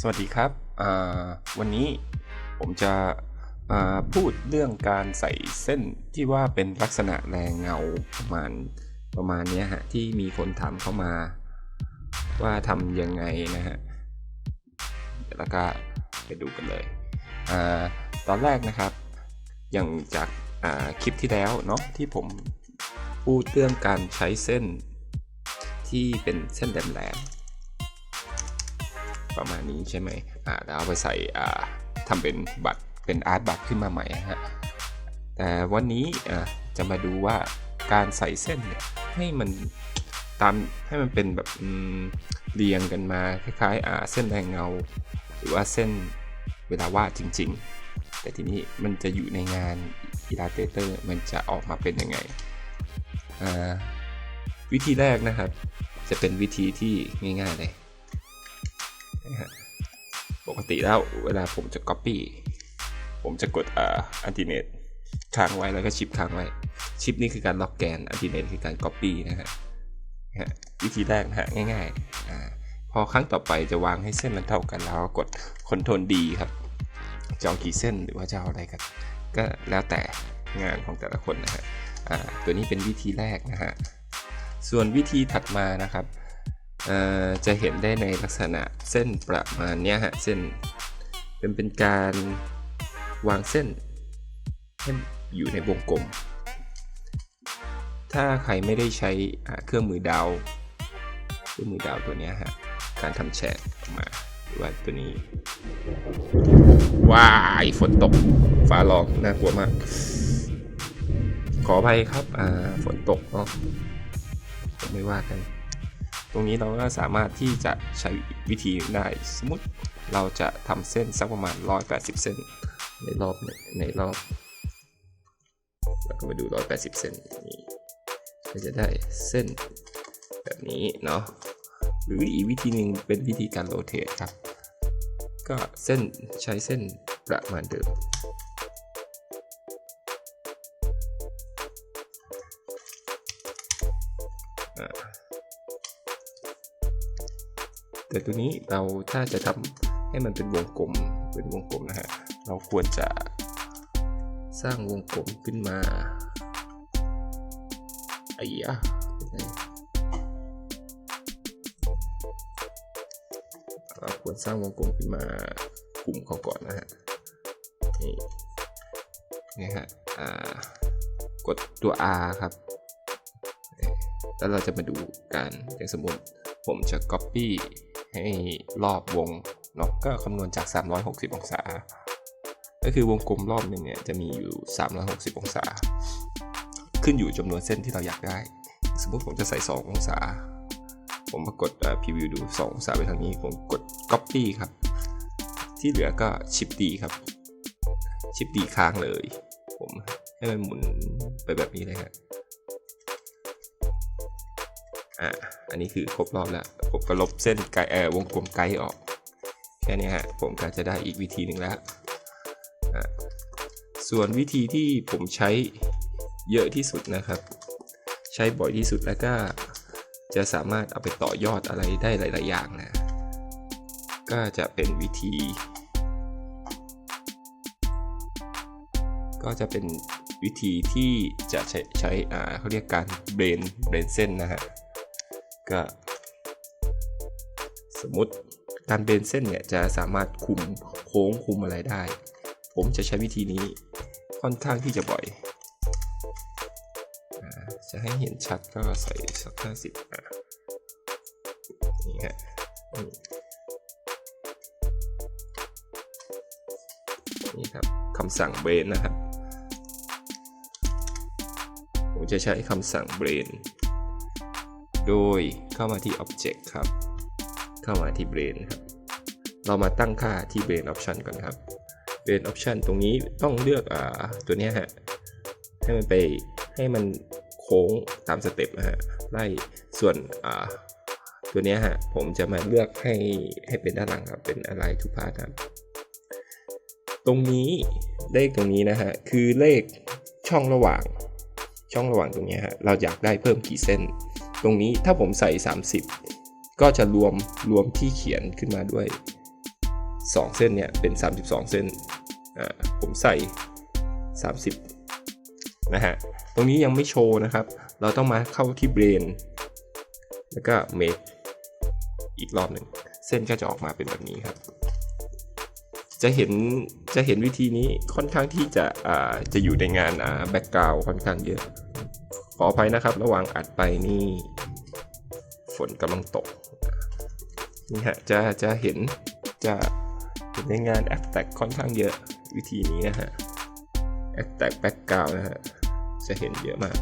สวัสดีครับ วันนี้ผมจะพูดเรื่องการใส่เส้นที่ว่าเป็นลักษณะแรงเงาประมาณประมาณนี้ฮะที่มีคนถามเข้ามา ว่าทำยังไงนะฮะแล้วก็ไปดูกันเลยอตอนแรกนะครับอย่างจากคลิปที่แล้วเนาะที่ผมพูดเรื่องการใช้เส้นที่เป็นเส้นแหลม ประมาณนี้ใช่ไหมอ่าแล้วเอาไปใส่อ่าทำเป็นบัตรเป็นอาร์ตบัตรขึ้นมาใหม่ฮะแต่วันนี้อ่าจะมาดูว่าการใส่เส้นเนี่ยให้มันตามให้มันเป็นแบบเรียงกันมาคล้ายๆอ่าเส้นแรงเงา หรือว่าเส้นเวลาวาดจริง ๆ แต่ทีนี้มันจะอยู่ในงาน Illustrator มันจะออกมาเป็นยังไงวิธีแรกนะครับ จะเป็นวิธีที่ง่ายๆเลย ปกติแล้วเวลาผมจะ Copy ผมจะกดอ่าอันติเนตค้างไว้แล้วก็ชิปค้างไว้ ชิปนี่คือการล็อกแกนอันติเนตคือการ Copy นะฮะวิธีแรกนะฮะง่ายๆอพอครั้งต่อไปจะวางให้เส้นมันเท่ากันแล้วกดคอนโทรลดีครับจะเอากี่เส้นหรือว่าจะเอาอะไรกัน ก็แล้วแต่งานของแต่ละคนนะฮะตัวนี้เป็นวิธีแรกนะฮะส่วนวิธีถัดมานะครับ จะเห็นได้ในลักษณะเส้นประมาณนี้ฮะ เส้นเป็นเป็นการวางเส้นให้อยู่ในวงกลม ถ้าใครไม่ได้ใช้เครื่องมือดาว เครื่องมือดาวตัวนี้ฮะ การทำแฉกออกมาว่าตัวนี้ ว้ายฝนตก ฟ้าร้องน่ากลัวมาก ขออภัยครับ ฝนตกเนาะไม่ว่ากัน ตรงนี้เราก็สามารถที่จะใช้วิธีได้สมมติเราจะทำเส้นสักประมาณ 180 เส้น ในรอบในรอบเราก็มาดู 180 เส้นนี้ก็จะได้เส้นแบบนี้เนาะหรืออีกวิธีหนึ่งเป็นวิธีการโรเตทครับ ก็เส้นใช้เส้นประมาณเดิม แต่ตัวนี้เราถ้าจะทำให้มันเป็นวงกลมเป็นวงกลมนะฮะเราควรจะสร้างวงกลมขึ้นมาไอ้ยะเราควรสร้างวงกลมขึ้นมากลุ่มเขาก่อนนะฮะนี่นี่ฮะกดตัว R ครับแล้วเราจะมาดูการอย่างสมมติผมจะ Copy ให้รอบวงเนาะก็คำนวณจาก 360 องศา ก็คือวงกลมรอบหนึ่งเนี่ยจะมีอยู่ 360 องศา ขึ้นอยู่จำนวนเส้นที่เราอยากได้ สมมติผมจะใส่ 2 องศา ผมมากดพรีวิวดู 2 องศาไปทางนี้ ผมกด Copy ครับ ที่เหลือก็ชิปดีครับชิปดีค้างเลย ผมให้มันหมุนไปแบบนี้เลยครับ อ่าอันนี้คือครบรอบแล้ว ผมก็ลบเส้นไกด์วงกลมไกด์ออก แค่นี้ฮะ ผมก็จะได้อีกวิธีหนึ่งแล้วส่วนวิธีที่ผมใช้เยอะที่สุดนะครับ ใช้บ่อยที่สุดแล้วก็จะสามารถเอาไปต่อยอดอะไรได้หลาย ๆ อย่างนะ ก็จะเป็นวิธี ก็จะเป็นวิธีที่จะใช้ใช้อ่าเขาเรียกการเบรนเบรนเส้นนะฮะ ก็ สมมติการเบนเส้นเนี่ยจะสามารถคุมโค้งคุมอะไรได้ ผมจะใช้วิธีนี้ค่อนข้างที่จะบ่อย จะให้เห็นชัดก็ใส่สักห้าสิบนี่ฮะนี่ครับคำสั่งเบรนนะครับ ผมจะใช้คำสั่งเบรน โดยเข้ามาที่ Object ครับ เข้ามาที่ Brain ครับ เรามาตั้งค่าที่ Brain Option ก่อนครับ Brain Option ตรงนี้ต้องเลือกอ่าตัวนี้ฮะ ให้มันไปให้มันโค้งตามสเต็ปนะฮะ ไล่ส่วนอ่าตัวนี้ฮะ ผมจะมาเลือกให้ให้เป็นด้านหลังครับ เป็นอะไรทุกพาร์ทครับตรงนี้เลขตรงนี้นะฮะ คือเลขช่องระหว่างช่องระหว่างตรงนี้ฮะ เราอยากได้เพิ่มกี่เส้น ตรงนี้ถ้าผมใส่ 30 ก็จะรวมรวมที่เขียนขึ้นมาด้วย 2 เส้นเนี่ยเป็น 32 เส้นอ่าผมใส่ 30 นะฮะ ตรงนี้ยังไม่โชว์นะครับ เราต้องมาเข้าที่เบรนแล้วก็ make อีกรอบหนึ่ง เส้นก็จะออกมาเป็นแบบนี้ครับ จะเห็นจะเห็นวิธีนี้ค่อนข้างที่จะจะอยู่ในงานแบ็กกราวค่อนข้างเยอะ ออภัยนะครับ ระหว่างอัดไปนี่ ฝนกำลังตก นี่ฮะจะจะเห็นจะเห็นในงานแอคแท็กค่อนข้างเยอะวิธีนี้นะฮะแอคแท็กแบ็กกราวนะฮะจะเห็นเยอะมาก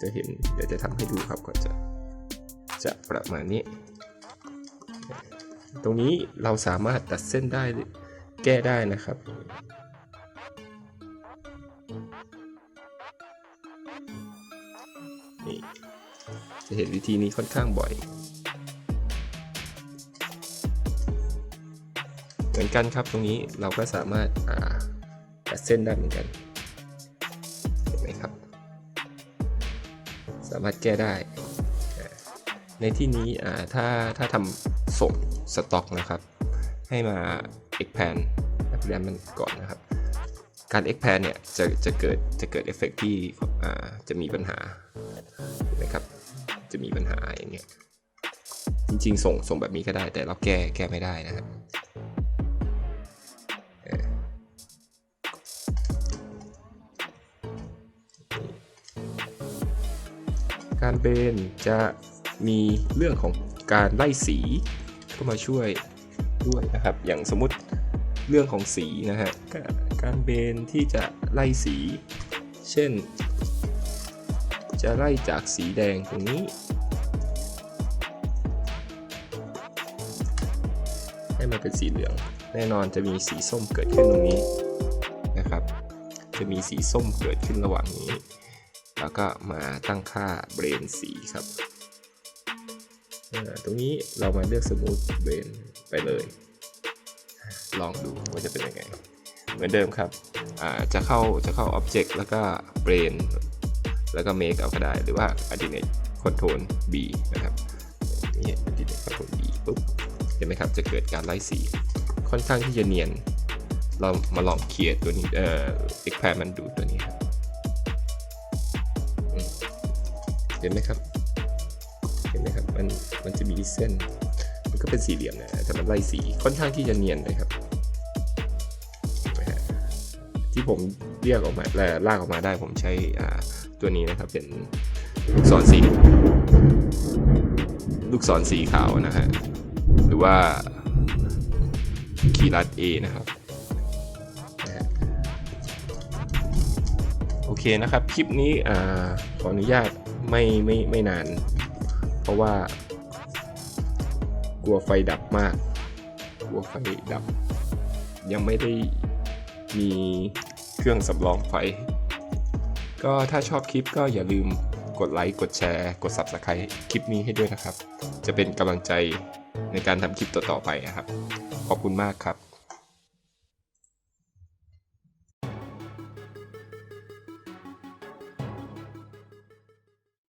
จะเห็นเดี๋ยวจะทำให้ดูครับก็จะจะประมาณนี้ ตรงนี้เราสามารถตัดเส้นได้แก้ได้นะครับ จะเห็นวิธีนี้ค่อนข้างบ่อย เหมือนกันครับตรงนี้เราก็สามารถาตัดเส้นได้เหมือนกัน เห็นไหมครับ สามารถแก้ได้ ในที่นี้ถ้าถ้าทำส่งสต็อกนะครับ ให้มา expand แอปแรมมันก่อนนะครับ การ expand เนี่ยจะจะเกิดจะเกิดเอฟเฟกต์ที่จะมีปัญหาเห็นไหมครับ จะมีปัญหาอย่างเงี้ยจริงๆ ส่งส่งแบบนี้ก็ได้แต่เราแก้แก้ไม่ได้นะครับการเบนจะมีเรื่องของการไล่สีเข้ามาช่วยด้วยนะครับ อย่างสมมติเรื่องของสีนะฮะกการเบนที่จะไล่สี เช่น จะไล่จากสีแดงตรงนี้ ให้มันเป็นสีเหลือง แน่นอนจะมีสีส้มเกิดขึ้นตรงนี้นะครับ จะมีสีส้มเกิดขึ้นระหว่างนี้ แล้วก็มาตั้งค่าเบรนสีครับตรงนี้เรามาเลือกสมูทเบรนไปเลย ลองดูว่าจะเป็นยังไง เหมือนเดิมครับ จะเข้าจะเข้า Object แล้วก็เบรน แล้วก็ Make เอาก็ได้ หรือว่า Alternate Control B นะครับนี่ Alternate Control B ปุ๊บเห็นไหมครับ จะเกิดการไล่สี ค่อนข้างที่จะเนียน เรามาลองเคลียร์ตัวนี้ เอ่อ expand มันดูตัวนี้ครับเห็นไหมครับ เห็นไหมครับ มัน มันจะมีเส้น มันก็เป็นสี่เหลี่ยมนะแต่มันไล่สี ค่อนข้างที่จะเนียนเลยครับ ที่ผม เรียกออกมาและลากออกมาได้ผมใช้ตัวนี้นะครับเป็นลูกศรสี ลูกศรสีขาวนะฮะหรือว่าคีย์ลัด A นะครับโอเคนะครับคลิปนี้อขออนุญาตไม่ไม่ไม่นาน เพราะว่ากลัวไฟดับมาก กลัวไฟดับ ยังไม่ได้มี เครื่องสำรองไฟ ก็ถ้าชอบคลิปก็อย่าลืมกดไลค์กดแชร์ กด Subscribe คลิปนี้ให้ด้วยนะครับ จะเป็นกำลังใจในการทำคลิปต่อๆไปนะครับ ขอบคุณมากครับ